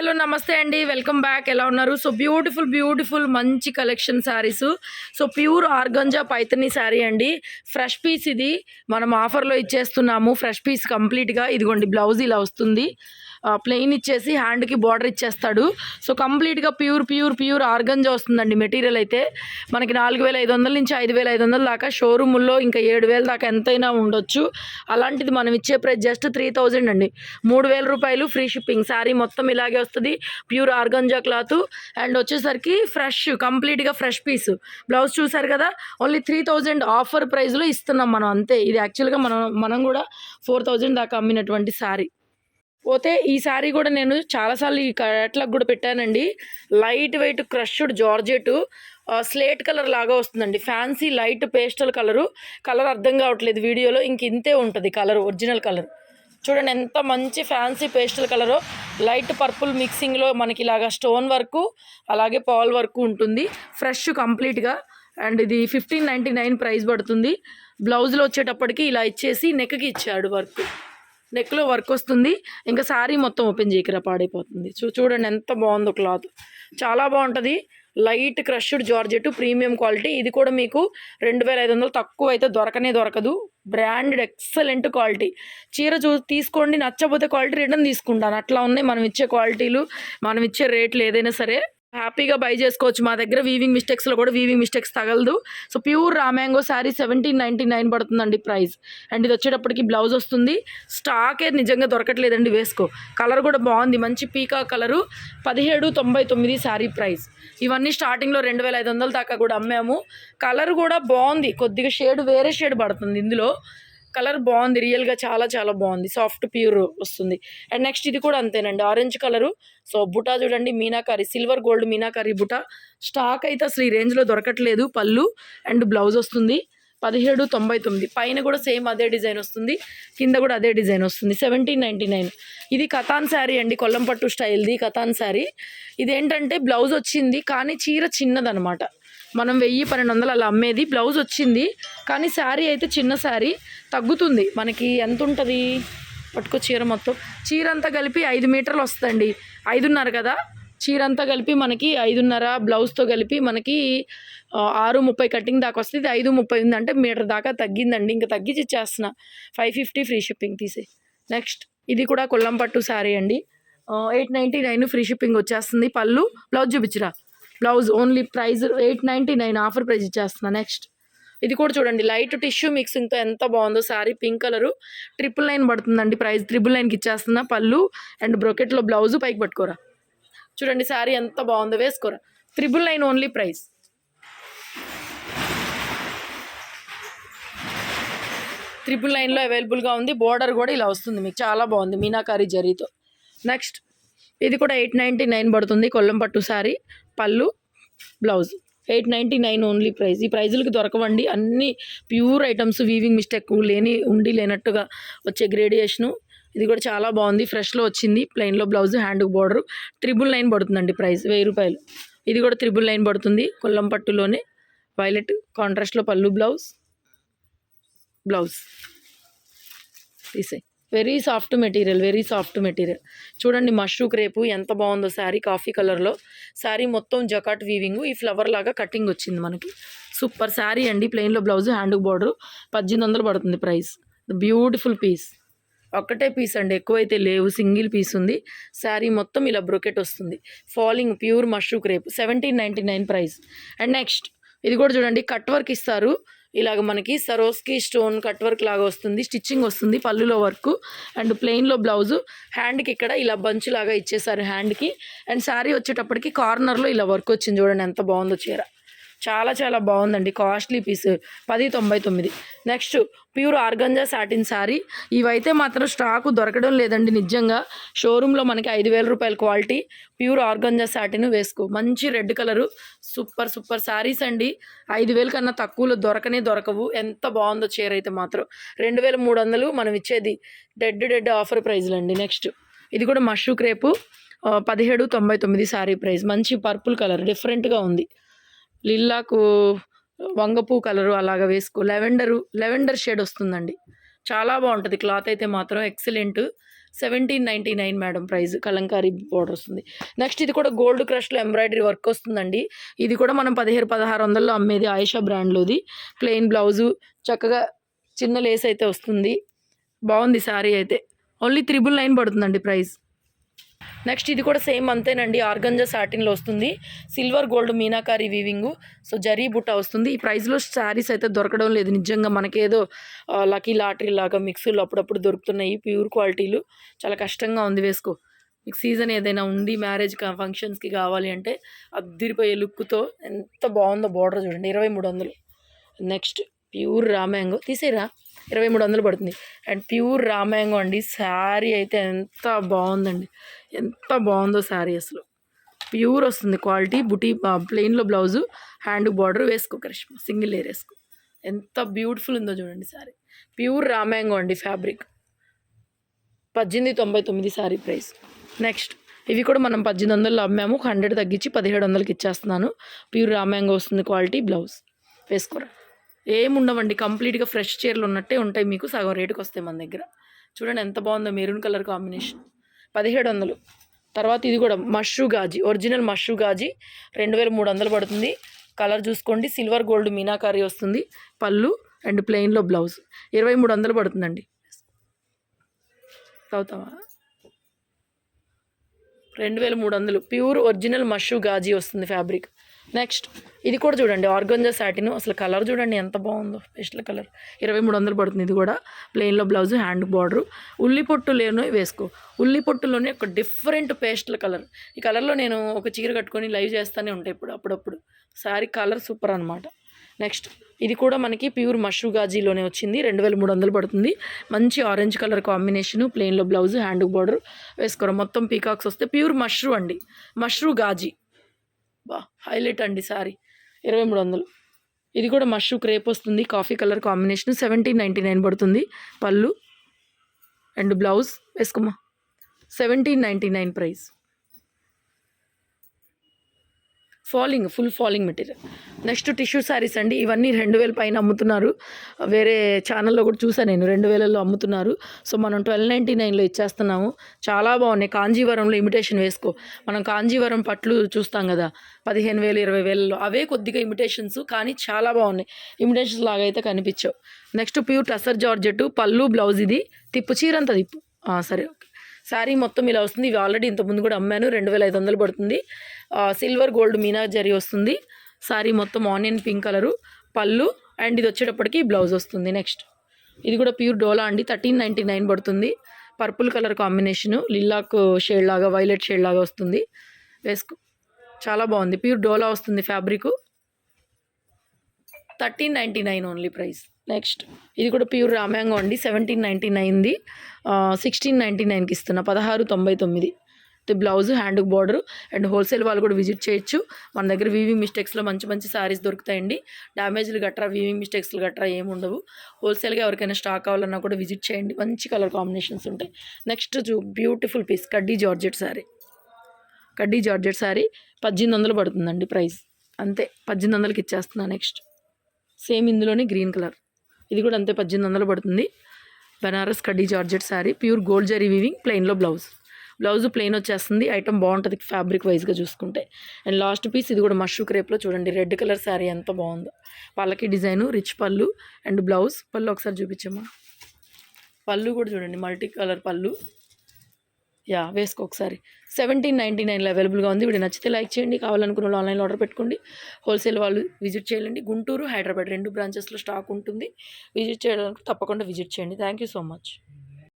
Hello నమస్తే అండి. Welcome back ఎలా ఉన్నారు? సో బ్యూటిఫుల్ బ్యూటిఫుల్ మంచి collection saris so pure organza Paithani sari అండి. ఫ్రెష్ పీస్ ఇది. మనం ఆఫర్లో ఇచ్చేస్తున్నాము. ఫ్రెష్ పీస్ కంప్లీట్గా ఇదిగోండి బ్లౌజ్ ఇలా వస్తుంది. ప్లెయిన్ ఇచ్చేసి హ్యాండ్కి బార్డర్ ఇచ్చేస్తాడు. సో కంప్లీట్గా ప్యూర్ ప్యూర్ ప్యూర్ ఆర్గంజా వస్తుందండి మెటీరియల్ అయితే. మనకి నాలుగు వేల ఐదు వందల నుంచి ఐదు వేల ఐదు వందల దాకా షోరూముల్లో ఇంకా ఏడు వేల దాకా ఎంతైనా ఉండొచ్చు. అలాంటిది మనం ఇచ్చే ప్రైస్ జస్ట్ త్రీ థౌజండ్ అండి. మూడు వేల రూపాయలు ఫ్రీ షిప్పింగ్ శారీ మొత్తం ఇలాగే వస్తుంది. ప్యూర్ ఆర్గంజా క్లాత్ అండ్ వచ్చేసరికి ఫ్రెష్ కంప్లీట్గా ఫ్రెష్ పీస్ బ్లౌజ్ చూసారు కదా? ఓన్లీ త్రీ థౌజండ్ ఆఫర్ ప్రైస్లో ఇస్తున్నాం మనం అంతే. ఇది యాక్చువల్గా మనం మనం కూడా ఫోర్ థౌజండ్ దాకా అమ్మినటువంటి శారీ పోతే ఈ శారీ కూడా నేను చాలాసార్లు ఈ కట్లకు కూడా పెట్టానండి. Light weight crushed georgette slate colour లాగా వస్తుందండి. Fancy light pastel colour. Colour అర్థం కావట్లేదు వీడియోలో. ఇంక ఇంతే ఉంటుంది కలర్ ఒరిజినల్ కలర్. చూడండి ఎంత మంచి fancy pastel colour. Light purple మిక్సింగ్లో మనకి ఇలాగా స్టోన్ వర్క్ అలాగే పాల్ వర్క్ ఉంటుంది. ఫ్రెష్ కంప్లీట్గా. అండ్ ఇది ఫిఫ్టీన్ నైంటీ నైన్ ప్రైస్ పడుతుంది. బ్లౌజ్లో వచ్చేటప్పటికి ఇలా ఇచ్చేసి నెక్కి ఇచ్చాడు వర్క్. నెక్లో వర్క్ వస్తుంది. ఇంకా శారీ మొత్తం ఓపెన్ చేయకరా పాడైపోతుంది. చూ చూడండి ఎంత బాగుందో క్లాత్ చాలా బాగుంటుంది. Light crushed georgette premium quality ఇది కూడా మీకు రెండు వేల ఐదు వందలు తక్కువ అయితే దొరకనే దొరకదు. బ్రాండెడ్ ఎక్సలెంట్ క్వాలిటీ చీర చూ తీసుకోండి నచ్చకపోతే క్వాలిటీ రిటర్న్ తీసుకుంటాను. అట్లా ఉన్నాయి. మనం ఇచ్చే క్వాలిటీలు మనం ఇచ్చే రేట్లు ఏదైనా సరే హ్యాపీగా బై చేసుకోవచ్చు. మా దగ్గర వీవింగ్ మిస్టేక్స్లో కూడా వీవింగ్ మిస్టేక్స్ తగలదు. So pure raw mango sari seventeen ninety nine పడుతుందండి ప్రైస్ అండ్ ఇది వచ్చేటప్పటికి బ్లౌజ్ వస్తుంది. స్టాకే నిజంగా దొరకట్లేదండి వేసుకో. కలర్ కూడా బాగుంది. మంచి పీకా కలరు పదిహేడు తొంభై తొమ్మిది శారీ ప్రైస్ ఇవన్నీ స్టార్టింగ్లో రెండు వేల ఐదు వందల దాకా కూడా అమ్మాము. కలర్ కూడా బాగుంది. కొద్దిగా షేడ్ వేరే షేడ్ పడుతుంది ఇందులో. కలర్ బాగుంది రియల్గా చాలా చాలా బాగుంది. సాఫ్ట్ ప్యూర్ వస్తుంది. అండ్ నెక్స్ట్ ఇది కూడా అంతేనండి. ఆరెంజ్ కలరు సో బుటా చూడండి మీనాకారి. సిల్వర్ గోల్డ్ మీనాకారి బుటా. స్టాక్ అయితే అసలు ఈ రేంజ్లో దొరకట్లేదు పళ్ళు. అండ్ బ్లౌజ్ వస్తుంది. పదిహేడు తొంభై తొమ్మిది. పైన కూడా సేమ్ అదే డిజైన్ వస్తుంది. కింద కూడా అదే డిజైన్ వస్తుంది. సెవెంటీన్ నైంటీ నైన్ ఇది కథాన్ శారీ అండి. కొల్లంపట్టు స్టైల్ది కథాన్ శారీ. ఇదేంటంటే బ్లౌజ్ వచ్చింది కానీ చీర చిన్నదనమాట. మనం వెయ్యి పన్నెండు వందలు అలా అమ్మేది. బ్లౌజ్ వచ్చింది. కానీ శారీ అయితే చిన్న శారీ. తగ్గుతుంది. మనకి ఎంత ఉంటుంది పట్టుకో చీర మొత్తం. చీర అంతా కలిపి ఐదు మీటర్లు వస్తుందండి. ఐదున్నర కదా? చీర అంతా కలిపి మనకి ఐదున్నర బ్లౌజ్తో కలిపి మనకి ఆరు ముప్పై కటింగ్ దాకా వస్తుంది. ఇది ఐదు ముప్పై ఉంది అంటే మీటర్ దాకా తగ్గిందండి. ఇంకా తగ్గించి ఇచ్చేస్తున్నా. ఫైవ్ ఫిఫ్టీ ఫ్రీ షిప్పింగ్ తీసే నెక్స్ట్ ఇది కూడా కొల్లం పట్టు శారీ అండి. Eight ninety nine free shipping వచ్చేస్తుంది. పళ్ళు బ్లౌజ్ చూపించరా. Blouse only price eight ninety nine offer price ఇచ్చేస్తున్నా. Next ఇది కూడా చూడండి లైట్ టిష్యూ మిక్సింగ్తో ఎంత బాగుందో sari pink colour. Triple nine పడుతుందండి ప్రైస్ ట్రిపుల్ నైన్కి ఇచ్చేస్తున్నా పళ్ళు అండ్ బ్రొకెట్లో బ్లౌజ్ పైకి పట్టుకోరా. చూడండి శారీ ఎంత బాగుందో వేసుకోరా. Triple nine only price triple నైన్లో అవైలబుల్గా ఉంది బోర్డర్ కూడా ఇలా వస్తుంది మీకు చాలా బాగుంది మీనాకారి జరీతో. నెక్స్ట్ ఇది కూడా ఎయిట్ నైంటీ నైన్ పడుతుంది. కొల్లం పట్టు శారీ పళ్ళు blouse. Eight ninety nine only price ఈ ప్రైజులకి దొరకవండి. అన్ని ప్యూర్ ఐటమ్స్ వీవింగ్ మిస్టేక్ లేని ఉండి లేనట్టుగా వచ్చే గ్రేడియేషను ఇది కూడా చాలా బాగుంది. ఫ్రెష్లో వచ్చింది. ప్లెయిన్లో blouse hand border triple nine పడుతుందండి ప్రైస్ వెయ్యి రూపాయలు. ఇది కూడా త్రిబుల్ నైన్ పడుతుంది. కొల్లం పట్టులోనే. వైలెట్ కాంట్రాస్ట్లో పళ్ళు blouse blouse. తీసాయి. Very soft material very soft material. చూడండి మష్రూ క్రేపు ఎంత బాగుందో శారీ కాఫీ కలర్లో. శారీ మొత్తం జకాట్ వీవింగ్. ఈ ఫ్లవర్ లాగా కటింగ్ వచ్చింది మనకి. సూపర్ శారీ అండి. ప్లెయిన్లో బ్లౌజ్ హ్యాండ్ బార్డర్. పద్దెనిమిది వందలు పడుతుంది ప్రైస్. Beautiful piece. ఒక్కటే పీస్ అండి. ఎక్కువైతే లేవు. సింగిల్ పీస్ ఉంది. శారీ మొత్తం ఇలా బ్రొకెట్ వస్తుంది. Falling pure mashru crepe. Seventeen ninety nine price. And next ఇది కూడా చూడండి. కట్ వర్క్ ఇస్తారు. ఇలాగ మనకి సరోస్కి స్టోన్ కట్ వర్క్ లాగా వస్తుంది స్టిచ్చింగ్ వస్తుంది పళ్ళులో వర్క్. And ప్లెయిన్లో blouse. హ్యాండ్కి ఇక్కడ ఇలా బంచ్ లాగా ఇచ్చేసారు హ్యాండ్కి. అండ్ శారీ వచ్చేటప్పటికి కార్నర్లో ఇలా వర్క్ వచ్చింది చూడండి ఎంత బాగుందో చీర. చాలా చాలా బాగుందండి. కాస్ట్లీ పీస్ పది తొంభై తొమ్మిది. Next pure organza satin sari ఇవైతే మాత్రం స్టాకు దొరకడం లేదండి నిజంగా. షోరూంలో మనకి ఐదు వేల రూపాయల క్వాలిటీ ప్యూర్ ఆర్గంజా సాటిన్ వేసుకో. మంచి red colour. Super super saris అండి. ఐదు వేల కన్నా తక్కువలో దొరకనే దొరకవు. ఎంత బాగుందో చీర అయితే మాత్రం. రెండు వేల మూడు వందలు మనం ఇచ్చేది డెడ్ డెడ్ ఆఫర్ ప్రైజ్లు అండి. నెక్స్ట్ ఇది కూడా మషూ క్రేపు పదిహేడు తొంభై తొమ్మిది శారీ ప్రైస్ మంచి పర్పుల్ కలర్ డిఫరెంట్గా ఉంది. లిల్లాకు వంగపూ కలరు అలాగ వేసుకో. లెవెండరు లెవెండర్ షేడ్ వస్తుందండి. చాలా బాగుంటుంది. క్లాత్ అయితే మాత్రం excellent. Seventeen ninety nine madam price. Kalamkari border వస్తుంది. నెక్స్ట్ ఇది కూడా గోల్డ్ క్రష్లో ఎంబ్రాయిడరీ వర్క్ వస్తుందండి. ఇది కూడా మనం పదిహేను పదహారు వందల్లో అమ్మేది ఆయిషా బ్రాండ్లోది. ప్లెయిన్ బ్లౌజు చక్కగా చిన్న లేస్ అయితే వస్తుంది. బాగుంది శారీ అయితే. ఓన్లీ త్రిబుల్ నైన్ పడుతుందండి ప్రైస్. నెక్స్ట్ ఇది కూడా సేమ్ అంతేనండి. ఆర్గంజా సాటిన్లో వస్తుంది. Silver gold meenakari weaving so zari బుట్ట వస్తుంది. ఈ ప్రైస్లో శారీస్ అయితే దొరకడం లేదు. నిజంగా మనకేదో లకీ లాటరీ లాగా మిక్సీలు అప్పుడప్పుడు దొరుకుతున్నాయి. ప్యూర్ క్వాలిటీలు. చాలా కష్టంగా ఉంది వేసుకో. మీకు సీజన్ ఏదైనా ఉంది మ్యారేజ్ ఫంక్షన్స్కి కావాలి అంటే అద్దిరిపోయే లుక్తో ఎంత బాగుందో బార్డర్ చూడండి. ఇరవై మూడు వందలు. నెక్స్ట్ ప్యూర్ రామ్యాంగో తీసేరా ఇరవై మూడు వందలు పడుతుంది. అండ్ ప్యూర్ రామ్యాంగో అండి. శారీ అయితే ఎంత బాగుందండి. ఎంత బాగుందో శారీ అసలు. ప్యూర్ వస్తుంది క్వాలిటీ. బుటీ ప్లెయిన్లో బ్లౌజు హ్యాండ్ బార్డర్ వేసుకో కరిష్మా. సింగిల్ లేయర్ వేసుకో. ఎంత బ్యూటిఫుల్ ఉందో చూడండి శారీ. ప్యూర్ రామ్యాంగో అండి ఫ్యాబ్రిక్. పద్దెనిమిది తొంభై తొమ్మిది శారీ ప్రైస్. నెక్స్ట్ ఇవి కూడా మనం పద్దెనిమిది వందలు అమ్మాము. హండ్రెడ్ తగ్గించి పదిహేడు వందలకి ఇచ్చేస్తున్నాను. ప్యూర్ రామ్యాంగో వస్తుంది క్వాలిటీ బ్లౌజ్. వేసుకోరా? ఏముండవండి కంప్లీట్గా ఫ్రెష్ చీరలు ఉన్నట్టే ఉంటాయి మీకు సగం రేటుకి వస్తాయి మన దగ్గర. చూడండి ఎంత బాగుందో మెరూన్ కలర్ కాంబినేషన్. పదిహేడు వందలు తర్వాత ఇది కూడా మష్రూ గాజీ ఒరిజినల్ మష్రూ గాజీ రెండు వేల మూడు వందలు పడుతుంది. కలర్ చూసుకోండి సిల్వర్ గోల్డ్ మీనాకారి వస్తుంది. పళ్ళు అండ్ ప్లెయిన్లో బ్లౌజ్. ఇరవై మూడు వందలు పడుతుందండి. అవుతావా రెండు వేల మూడు వందలు ప్యూర్ ఒరిజినల్ మష్రూ గాజీ వస్తుంది ఫ్యాబ్రిక్. నెక్స్ట్. ఇది కూడా చూడండి ఆర్గంజా సాటిన్ అసలు కలర్ చూడండి ఎంత బాగుందో. Special colour. ఇరవై మూడు వందలు పడుతుంది ఇది కూడా. ప్లెయిన్లో బ్లౌజ్ హ్యాండ్ బార్డర్ ఉల్లి పొట్టు లేను వేసుకో. ఉల్లి పొట్టులోనే ఒక డిఫరెంట్ పేస్టల్ కలర్. ఈ కలర్లో నేను ఒక చీర కట్టుకొని లైవ్ చేస్తూనే ఉంటాయి ఇప్పుడు అప్పుడప్పుడు. సారీ కలర్ సూపర్ అనమాట నెక్స్ట్ ఇది కూడా మనకి ప్యూర్ మష్రూ గాజీలోనే వచ్చింది. రెండు వేల మూడు వందలు పడుతుంది. మంచి ఆరెంజ్ కలర్ కాంబినేషను. ప్లెయిన్లో బ్లౌజ్ హ్యాండ్ బార్డర్ వేసుకోరు. మొత్తం పీకాక్స్ వస్తే ప్యూర్ మష్రూ అండి. మష్రూ గాజీ. బా హైలైట్ అండి సారీ. ఇరవై మూడు వందలు. ఇది కూడా మష్రూ క్రేప్ వస్తుంది coffee colour combination seventeen ninety nine పడుతుంది. పళ్ళు and blouse వేసుకోమా? Seventeen ninety nine price. Falling full falling material. Next tissue saris అండి. ఇవన్నీ రెండు వేల పైన అమ్ముతున్నారు. వేరే ఛానల్లో కూడా చూసాను నేను. రెండు వేలలో అమ్ముతున్నారు. సో మనం ట్వెల్వ్ నైంటీ నైన్లో ఇచ్చేస్తున్నాము. చాలా బాగున్నాయి. కాంజీవరంలో ఇమిటేషన్ వేసుకో. మనం కాంజీవరం పట్లు చూస్తాం కదా. పదిహేను వేలు ఇరవై వేలలో. అవే కొద్దిగా ఇమిటేషన్స్ కానీ చాలా బాగున్నాయి. ఇమిటేషన్స్ లాగా అయితే కనిపించవు. Next pure tussar georgette pallu blouse ఇది. తిప్పు చీరంతా తిప్పు సరే ఓకే. శారీ మొత్తం ఇలా వస్తుంది. ఇవి ఆల్రెడీ ఇంతకుముందు కూడా అమ్మాను. రెండు వేల ఐదు వందలు పడుతుంది. సిల్వర్ గోల్డ్ మీనా జరీ వస్తుంది. శారీ మొత్తం onion pink colour pallu and ఇది వచ్చేటప్పటికి బ్లౌజ్ వస్తుంది. నెక్స్ట్. ఇది కూడా ప్యూర్ డోలా అండి. థర్టీన్ నైంటీ నైన్ పడుతుంది. Purple colour combination lilac shade లాగా వైలెట్ షేడ్ లాగా వస్తుంది. వేసుకో. చాలా బాగుంది. ప్యూర్ డోలా వస్తుంది fabric. Thirteen ninety nine only price. Next ఇది కూడా ప్యూర్ రామ్యాంగో అండి. సెవెంటీన్ నైంటీ నైన్ది సిక్స్టీన్ నైంటీ నైన్కి ఇస్తున్నా పదహారు తొంభై తొమ్మిది. Blouse hand border and wholesale వాళ్ళు కూడా విజిట్ చేయొచ్చు. మన దగ్గర వీవింగ్ మిస్టేక్స్లో మంచి మంచి శారీస్ దొరుకుతాయండి. డ్యామేజ్లు గట్రా వీవింగ్ మిస్టేక్స్లు గట్రా ఏమి ఉండవు. హోల్సేల్గా ఎవరికైనా స్టాక్ కావాలన్నా కూడా విజిట్ చేయండి. మంచి కలర్ కాంబినేషన్స్ ఉంటాయి. నెక్స్ట్ చూ beautiful piece khaddi georgette sari khaddi georgette sari పద్దెనిమిది వందలు పడుతుందండి ప్రైస్. అంతే పద్దెనిమిది వందలకి ఇచ్చేస్తున్నా నెక్స్ట్. సేమ్ ఇందులోనే గ్రీన్ కలర్. ఇది కూడా అంతే పద్దెనిమిది వందలు పడుతుంది. Banaras khaddi georgette sari pure gold zari weaving ప్లెయిన్లో blouse blouse plain వచ్చేస్తుంది. ఐటమ్ బాగుంటుంది ఫ్యాబ్రిక్ వైజ్గా చూసుకుంటే. అండ్ లాస్ట్ పీస్ ఇది కూడా మష్రూ క్రేప్లో చూడండి. రెడ్ కలర్ శారీ ఎంత బాగుందో. వాళ్ళకి design rich pallu and blouse pallu ఒకసారి చూపించమ్మా. పళ్ళు కూడా చూడండి. మల్టీ కలర్ పళ్ళు. యా వేసుకో ఒకసారి. సెవెంటీన్ నైంటీ నైన్లో అవైలబుల్గా ఉంది. వీడియో నచ్చితే లైక్ చేయండి. కావాలనుకున్న వాళ్ళు ఆన్లైన్లో ఆర్డర్ పెట్టుకోండి. హోల్సేల్ వాళ్ళు విజిట్ చేయండి. గుంటూరు హైదరాబాద్ రెండు బ్రాంచెస్లో స్టాక్ ఉంటుంది. విజిట్ చేయడానికి తప్పకుండా విజిట్ చేయండి. Thank you so much